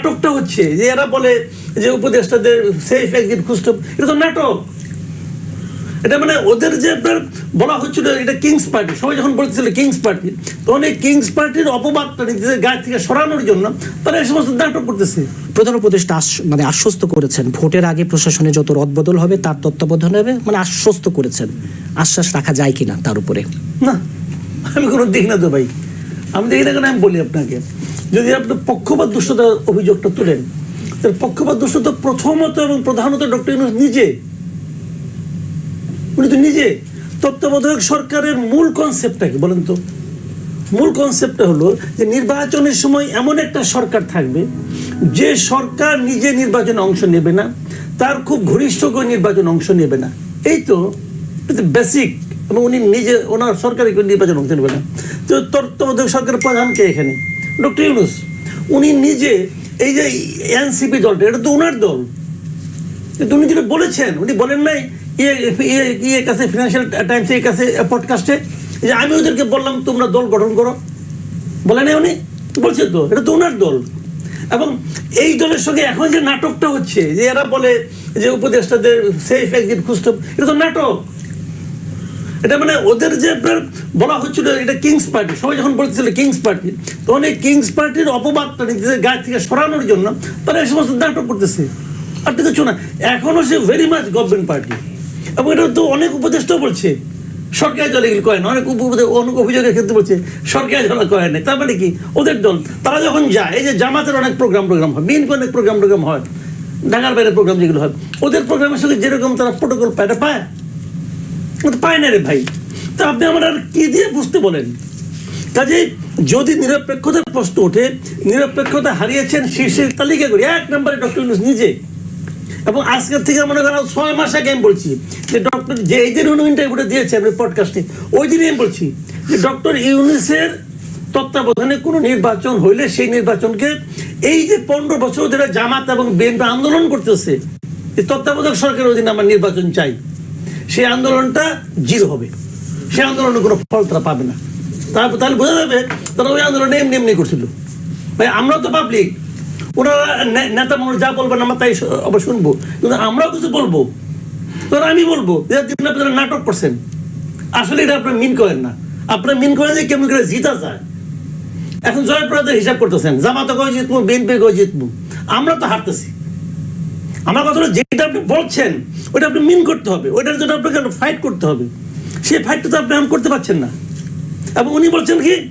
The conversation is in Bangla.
নাটকটা হচ্ছে যে এরা বলে যে উপদেষ্টাদের সেফ এক্সিট খুঁজতে এটা তো নাটক। এটা মানে ওদের যে আপনার বলা হচ্ছিল এটা কিংস পার্টি সবাই যখন বলছিল কিংস পার্টি তখন এই কিংস পার্টির অপবাদটা নিজেদের গায়ে থেকে সরানোর জন্য তারা এই সমস্ত নাটক করতেছে। প্রধান উপদেষ্টা মানে আশ্বস্ত করেছেন ভোটের আগে প্রশাসনে যত রদবদল হবে তার তত্ত্বাবধান হবে মানে আশ্বস্ত করেছেন। আশ্বাস রাখা যায় কিনা তার উপরে? না আমি কোনো দেখি না তো ভাই। আমি দেখি না কেন আমি বলি আপনাকে। যদি আপনি পক্ষপাত দুষ্টতা অভিযোগটা তোলেন, তাহলে পক্ষপাত দুষ্টতা প্রথমত এবং প্রধানত ডক্টর ইউনুস নিজে। উনি তো নিজে। তত্ত্বাবধায়ক সরকারের মূল কনসেপ্টটা কি বলেন তো। মূল কনসেপ্টটা হলো যে নির্বাচনের সময় এমন একটা সরকার থাকবে, যে সরকার নিজে নির্বাচনে অংশ নেবে না, তার খুব ঘনিষ্ঠ করে নির্বাচনে অংশ নেবে না। এই তো বেসিক এবং উনি নিজে, ওনার সরকারি নির্বাচনে অংশ নেবে না। তত্ত্বাবধায়ক সরকারের প্রধান কে এখানে, ডক্টর ইউনুস, উনি নিজে এই যে এনসিপি দলটা, এটা তো ওনার দল। উনি যেটা বলেছেন, উনি বলেন নাই ইয়ে ইয়ে ইয়ে কাছে ফিনান্সিয়াল টাইমসের কাছে পডকাস্টে যে আমি ওদেরকে বললাম, তোমরা দল গঠন করো। বলে নাই উনি? বলছে তো, এটা তো ওনার দল। এবং এই দলের সঙ্গে এখন যে নাটকটা হচ্ছে, যে এরা বলে যে উপদেষ্টাদের সেফ এক্সিট খুঁজতে, এটা তো নাটক। এটা মানে ওদের যে বলা হচ্ছিল এটা কিংস পার্টি সবাই যখন বলছিল কিংস পার্টি তখন এই কিংস পার্টির অপবাদটা নিজেদের গায়ে থেকে সরানোর জন্য তারা এই সমস্ত নাটক করতেছে। আর তো কিছু না এখনও সে ভেরি মাচ গভর্নমেন্ট পার্টি এবং এটা তো অনেক উপদেষ্টাও বলছে, সরকারি দল এগুলো কয় না, অনেক অনেক অভিযোগের ক্ষেত্রে বলছে, সরকারি দল কয় না। তার মানে কি? ওদের দল, তারা যখন যায়, এই যে জামাতের অনেক প্রোগ্রাম প্রোগ্রাম হয় বিএনপি অনেক প্রোগ্রাম প্রোগ্রাম হয়, ঢাকার বাইরে প্রোগ্রাম যেগুলো হয়, ওদের প্রোগ্রামের সঙ্গে যেরকম তারা প্রোটোকল পায় পায়। পায় না রে ভাই। তা আপনি আমার আর কি দিয়ে বুঝতে বলেন? কাজে যদি নিরপেক্ষতার প্রশ্ন ওঠে, নিরপেক্ষতা হারিয়েছেন শীর্ষের তালিকা করি, এক নম্বরে ডক্টর ইউনুস নিজে। এবং আজকের থেকে মনে করেন ছয় মাস আগে আমি বলছি যে ডক্টর যে এই দিন উনি ইন্টারভিউটা দিয়েছে আমি পডকাস্টে ওই দিনই আমি বলছি যে ডক্টর ইউনুসের তত্ত্বাবধানে কোনো নির্বাচন হইলে সেই নির্বাচনকে এই যে পনেরো বছর ধরে জামাত এবং বিএনপি আন্দোলন করতেছে তত্ত্বাবধায়ক সরকারের অধীনে আমার নির্বাচন চাই। সেই আন্দোলনটা জিরো হবে। সেই আন্দোলনে কোনো ফল তারা পাবে না। তারপর তাহলে বোঝা যাবে, তারা ওই আন্দোলনে এমনি এমনি করছিল। ভাই আমরাও তো পাবলিক ওনারা নেতা মানুষ যা বলবেন আমরা তাই আবার শুনব। কিন্তু আমরাও কিছু বলব। তখন আমি বলব যে আপনারা নাটক করছেন। আসলে এটা আপনার মিন করেন না। আপনার মিন করেন যে কেমন করে জিতা যায়। এখন জয়প্রদের হিসাব করতেছেন, জামাতে কয়ে জিতবো, বিএনপি কয়ে জিতবো। আমরা তো হারতেছি। আমার কথা হলো, যেটা আপনি বলছেন ওটা আপনি মিন করতে হবে। ওইটার জন্য আপনাকে ফাইট করতে হবে। সেই ফাইটটা তো আপনি করতে পারছেন না। এবং উনি বলছেন কি